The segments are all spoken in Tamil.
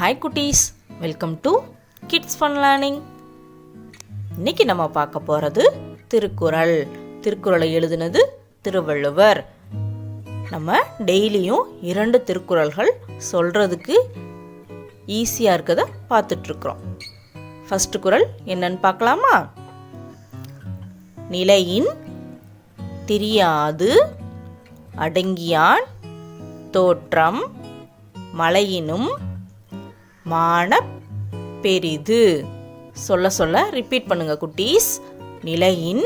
ஹாய் குட்டீஸ். Welcome to kids fun learning இன்னைக்கு நம்ம பார்க்க போகிறது திருக்குறள். திருக்குறளை எழுதினது திருவள்ளுவர். நம்ம டெய்லியும் இரண்டு திருக்குறள்கள் சொல்கிறதுக்கு ஈஸியாக இருக்கதை பார்த்துட்ருக்குறோம். ஃபஸ்ட்டு குறள் என்னன்னு பார்க்கலாமா? நிலையின் திரியாது அடங்கியான் தோற்றம் மலையினும் மானப் பெரிது. சொல்ல சொல்ல ரிப்பீட் பண்ணுங்க குட்டீஸ். நிலையின்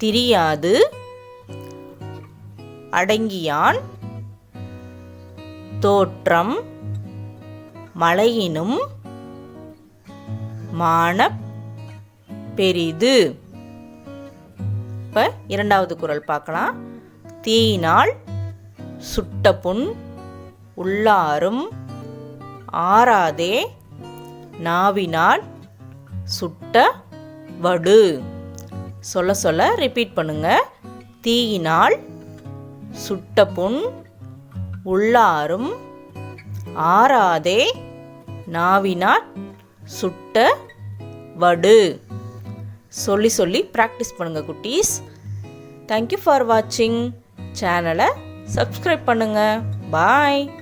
திரியாது. அடங்கியான் தோற்றம் மலையினும் மானப் பெரிது. இப்போ இரண்டாவது குரல் பார்க்கலாம். தீயினால் சுட்ட புண் உள்ளாரும் ஆறாதே நாவினால் சுட்ட வடு. சொல்ல சொல்ல ரிப்பீட் பண்ணுங்க. தீயினால் சுட்ட புண் உள்ளாரும் ஆறாதே நாவினால் சுட்ட வடு. சொல்லி சொல்லி ப்ராக்டிஸ் பண்ணுங்க குட்டீஸ். தேங்க்யூ ஃபார் வாட்சிங் சேனலை சப்ஸ்கிரைப் பண்ணுங்க. பாய்